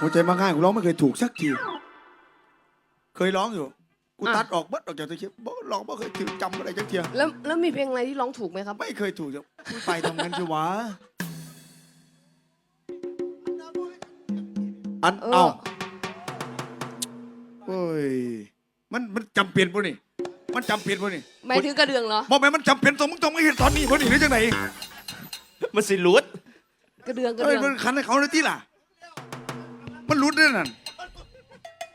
หัวใจมาง่ายกูร้องไม่เคยถูกสักที เคยร้องอยู่ กูอะตัดออกเบัดออกจากตัวคลิปบ่ร้องไม่เคยถึงจำอะไรจักเทียแล้วแล้วมีเพลงอะไรที่ร้องถูกไหมครับ ไม่เคยถูกจะไปทำงานชิวะ อันเออเอาเฮ้ย มันมันจำเป็นป่ะนี่ มันจำเป็นป่ะนี่หมายถึงกระเดืองเหรอบอกแม่มันจำเป็นต้องมึงต้องไม่เห็นตอนนี้ป่ะนี่หรือจังไหนมันสิรูดกระเดืองกระเฮ้เดืยองมันคันให้เขาเลยที่ล่ะ มันรุดด้วยนั่น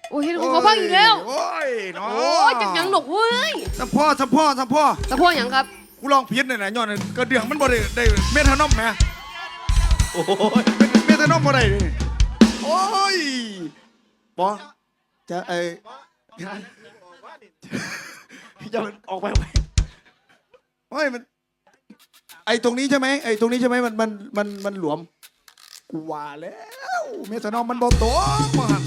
โอ้ยเห็นของเขาพังอีกแล้ว โอ้ยน้อโอ้ยจังหยังหนกเว้ยสัมพ่อสัมพ่อสัมพ่อสะโพกหยังครับ กูลองเพี้ยนหน่อยนะย้อนกระเดื่องมันบ่ได้ได้เมทานอมแหมโอ้ยเมทานอมบ่ได้นี่โอ้ยบอจะไอ้จะมันออกไปออกไปโอ้ยมัน ไอ้ตรงนี้ใช่ไหมไอ้ตรงนี้ใช่ไหมมันมันมันมันหลวม กูว่าแล้วเมทานอมมันบ่ตกมาหัน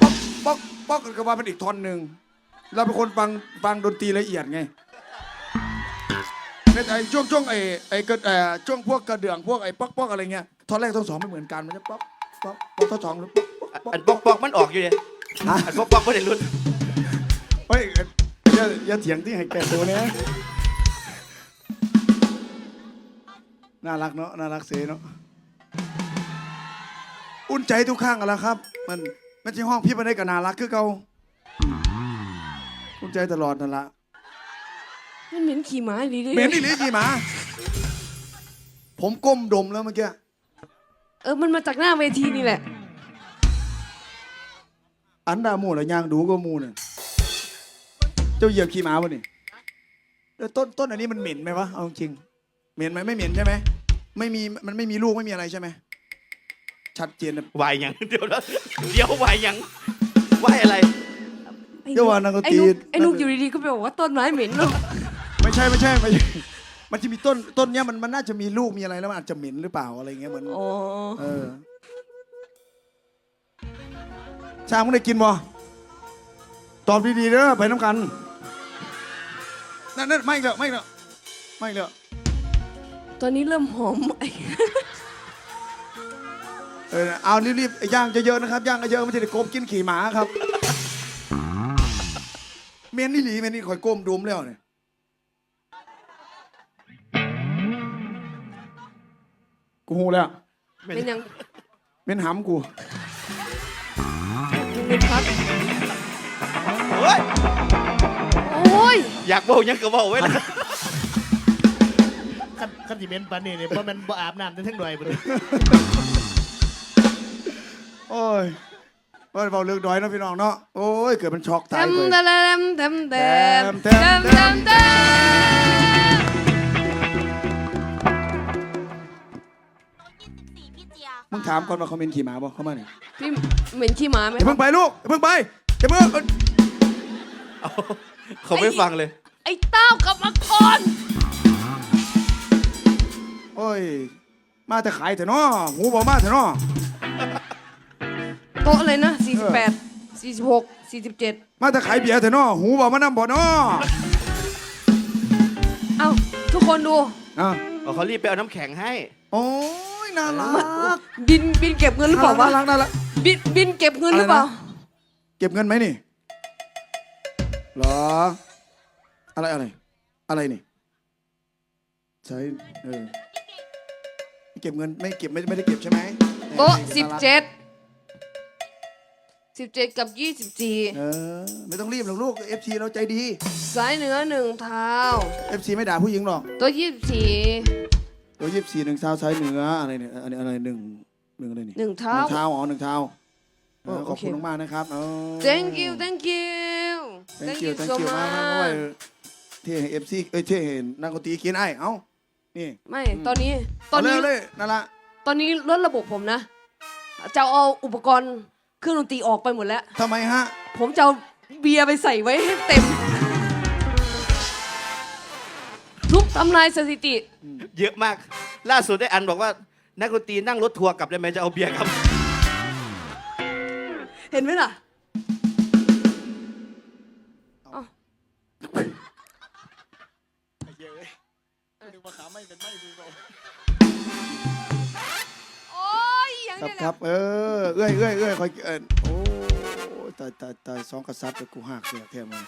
ป๊อกป๊อกป๊อกก็ว่าเป็นอีกท่อนหนึ่งเราเป็นคนฟังฟังดนตรีละเอียดไงในไอ้ช่วงช่วงไอ้ไอ้กระเอ่อช่วงพวกกระเดื่องพวกไอ้ป๊อกป๊อกอะไรเงี้ยท่อนแรกท่อนสองไม่เหมือนกันมันจะป๊อกป๊อกป๊อกท่อนสองหรือป๊อกป๊อกอันปอกปอกมันออกอยู่เนี่ยอันปอกปอกไม่ได้รุดเฮ้ยอย่าอย่าเถียงที่ให้แก่ตัวเนี้ยน่ารักเนาะน่ารักเสียเนาะ อุ่นใจทุกข้างกันแล้วครับ มันไม่ใช่ห้องพี่มันได้กับน่ารักคือเก่าอุ่นใจตลอดนั่นละมันเหม็นขี่ม้าดีดิเหม็นนี่หรือกี่หมา ผมก้มดมแล้วเมื่อกี้เออมันมาจากหน้าเวทีนี่แหละ อันดาหมูแล้วยางดูก็หมูเนี่ยเจ้าเหยียบขี้หมาปะนี่แล้วต้นต้นอันนี้มันเหม็นไหมวะเอาจริงเหม็นไหมไม่เหม็นใช่ไหมไม่มีมันไม่มีลูกไม่มีอะไรใช่ไหม ชัดเจนนะวายหยัง เดี๋ยวนะเดี๋ยววายหยังวายอะไรไอ้เดี๋ยวว่านักดนไอ้ตรีนุกไอ้นุกอยู่ดีๆก็ไปบอกว่าต้นไม้เหม็นเนาะไม่ใช่ไม่ใช่ไม่ใช่ มันจะมีต้นต้นเนี้ยมันมันน่าจะมีลูกมีอะไรแล้วมันอาจจะเหม็นหรือเปล่าอะไรเงี้ยเหมือนอ๋อเออช้างมึงได้กินบ่ตอบดีๆเด้อไปน้ำกันนั่นนั่นไม่อีกแล้วไม่อีกแล้วไม่อีกแล้วตอนนี้เริ่มหอมไอ้ เออเอารีบๆย่างเยอะๆนะครับย่างเยอะๆไม่ใช่ได้กบกินขี่หมาครับ เมนนี่หลีเมนนี่คอยก้มดุมแล้วเนี่ยกูหูแล้วเป็นยังเมนหำกูเป็นพัดโอ้ยโอ้ยอยากเบาหยังก็เบาไว้นะขั้นขั้นที่เมนปานนี่เนี่ยเพราะมันบ่อาบน้ำทั้งทั้งหน่วยบ่เลย โอ้ยว่าเบาเลือกดอยเนาะพี่น้องเนาะ โอ้ย เกิดเป็นช็อกเต็ตายมเลยเต็มเต็มเต็มเต็เต็มมเต็เต็มมเต็มพี่เจียมึงถามก่อนว่าเขาเป็นขี่หมาบ่เข้ามาเนี่ยพี่เหม็นขี้หมาไหมอย่าครัเพิ่บงไปลูกอย่าเพิ่งไปอย่าเพิ่งเอาเขาไม่ฟังเลย ไอ้เต้ากลับมาก่อนโอ้ย มาแต่ขายแต่เนาะหูบอกมาแต่เนาะโต๊ะเลยนะ 48 46 47 มาแต่ขายเบียร์แต่เนาะหูบอกมานำบ่เนาะเอ้า ทุกคนดู อะเอาเขารีบไปเอาน้ำแข็งให้ โอ้ยน่ารักบินบินเก็บเงินหรือเปล่าวะน่ารักน่ารัก บินบินเก็บเงินหรือเปล่า อะไรนะ เก็บเงินไหมนี่เหรอ อะไรอะไร อะไรนี่ ใช้เออไม่เก็บเงินไม่เก็บไม่ไม่ได้เก็บใช่ไหมโต๊ะน่ารัก17 17กับเออ ไม่ต้องรีบหรอกลูก FC เราใจดี24สายเหนือหนึ่งเท้า FC ไม่ด่าผู้หญิงหรอกโต๊ะ24ตัวยี่สิบสี่หนึ่งเท้าซ้ายเหนืออะไรเนี่ยอันนี้อะไรหนึ่งหนึ่งอะไรนี่หนึ่งเท้าหนึ่งเท้าอ๋อหนึ่งเท้าเออโอขอบเคคุณมากๆนะครับเออ thank you thank you thank you thank so you มากมากเพราะว่า much เท่เอฟซีเอ้ยเท่เห็นนักดนตรีกินไอ้เอ้านี่ไม่ ตอนนี้ ตอนนี้เาเลยเลยนั่นละตอนนี้ลดระบบผมนะ จะเอาอุปกรณ์ เครื่องดนตรีออกไปหมดแล้ว ทำไมฮะ ผมจะเอาเบียร์ไปใส่ไว้ให้เต็ม ทุบทำลายสถิติ เยอะมาก ล่าสุดได้อันบอกว่า นักดนตรีนั่งรถทัวร์กลับได้ไหมจะเอาเบียร์ครับ เห็นไหมล่ะโอ้ยยังครับเนี่ย ครับเออเอ้ยเอ้ยเอ้ยคอยเอินโอ้ยตายตายตายสองกษัตริย์แต่กูหักเสียแท้มึง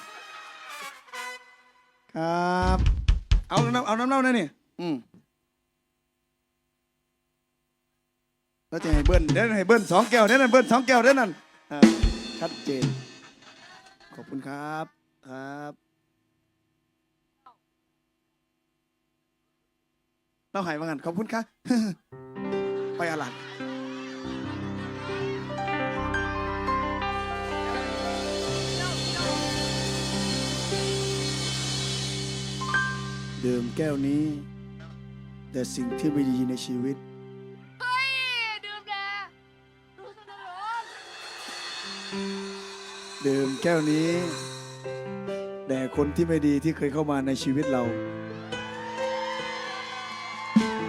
ครับ เอาน้ำเอาน้ำเน่าหน่อยนี่อืมแล้วจะให้เบิ้ลเดี๋ยวให้เบิ้ลสองแก้วเดี๋ยวนั่นเบิ้ลสองแก้วเดี๋ยวนั่นอ่าชัดเจน ขอบคุณครับครับเราหายมากันขอบคุณครับ ไปอาลัด ดื่มแก้วนี้ แต่สิ่งที่ไม่ดีในชีวิต เฮ้ย ดื่มแก้วนี้แด่คนที่ไม่ดีที่เคยเข้ามาในชีวิตเรา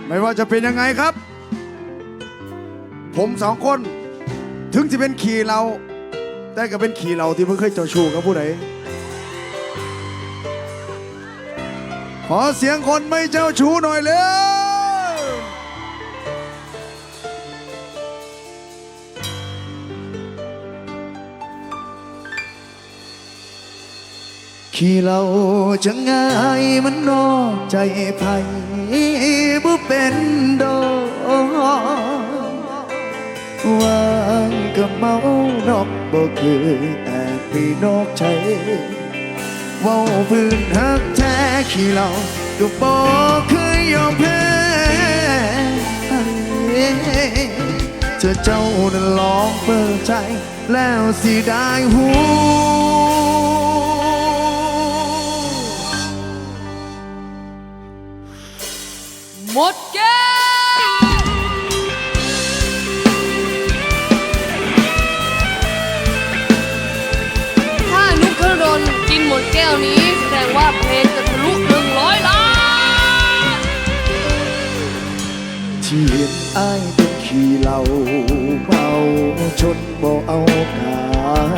ไม่ว่าจะเป็นยังไงครับ ผมสองคน ถึงจะเป็นขี่เรา แต่ก็เป็นขี่เราที่เพิ่งเคยเจ้าชู้กับผู้ใด ขอเสียงคนไม่เจ้าชู้หน่อยเร็วขี่เราจะง่ายมันนอกใจไผ่บ่เป็นดอกวางกับเมานอกบ่เคยแอบไปนอกใจ ว้าพื้นหักแท้ขี่เราก็บ่เคยยอมแพ้เธอเจ้านั้นลองเปิดใจ แล้วสิได้หู อ้ายเป็นขี้เหล้าเมาชนบ่เอากา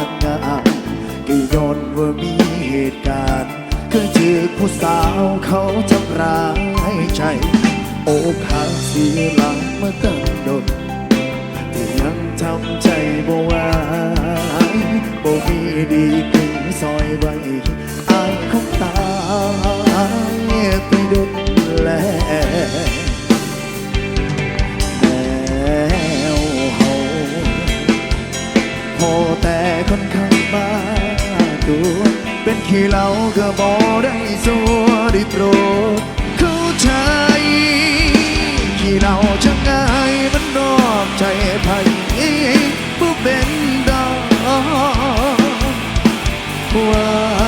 รงานก็ย้อนว่ามีเหตุการณ์เคยเจอผู้สาวเขาทำร้ายใจ โอกหักเสียหลังมาตั้งโดนแต่ยังทำใจบ่ไหวบ่มีดีกึ่งซอยไว้อายคงตายไปโดนแล้วแล้ว เป็นขี้เหล้าก็บอได้สัวได้โปรดเข้าใจขี้เหล้าจะง่ายมันนอกใจไผ่ผู้เป็นดอกว่า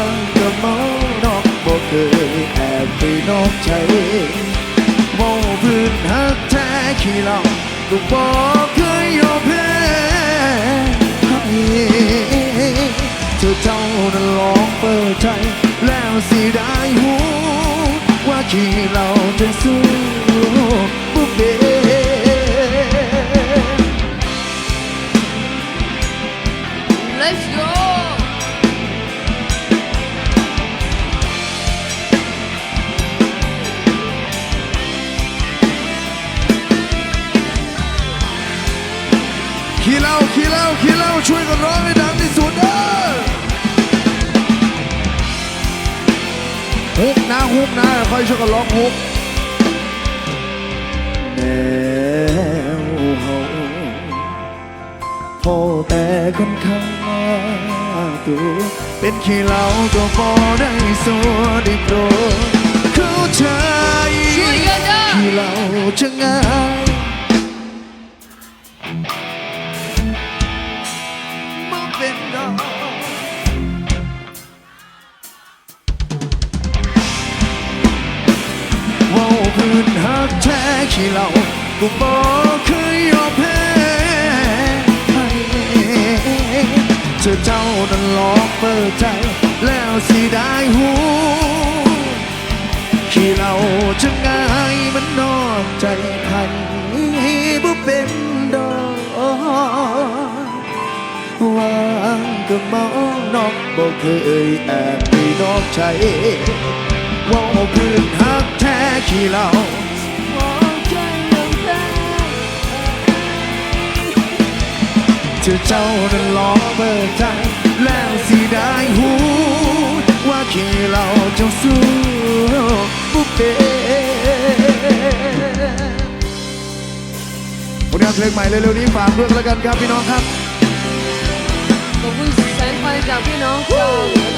งก็มอนอกบ่เคยแอบไปนอกใจเว่าพื้นหักแท้ขี้เราก็บ เปิดใจ แล้วสิได้หูว่าขี้เราจะสู้บุเบ Let's go ขี้เราขี้เราขี้เราช่วยกันร้องให้ดังที่สุดเด้อ ฮุกนะฮุกนะค่อยช่วยกันร้องฮุกแนวเฮาพอแต่คนข้างตัวเป็นขี้เหล้าก็พอได้สัวได้โปรดเข้าใจช่วยกันเด้อขี้เหล้าจะง่าย กแท้ขี้เหล้าก็บอกเคยยอมแพ้เธอเจ้านั้นหลอกเปิดใจ แล้วสิได้หูขี้เราจะง่ายมันนอกใจใครบ่เป็นดอกวางก็เมานอกบ่เคยแอบไปนอกใจว่าพื้นหักแท้ขี้เรา ขอใจยังแพ้เธอเจ้านั้นลองเปิดใจ แล้วสิได้หูว่าแค่เราจะสู้บุฟเฟ่ผลงานเพลงใหม่เร็วๆนี้ฝากด้วยแล้วกันครับพี่น้องครับขอบคุณแสงไฟจากพี่น้องชา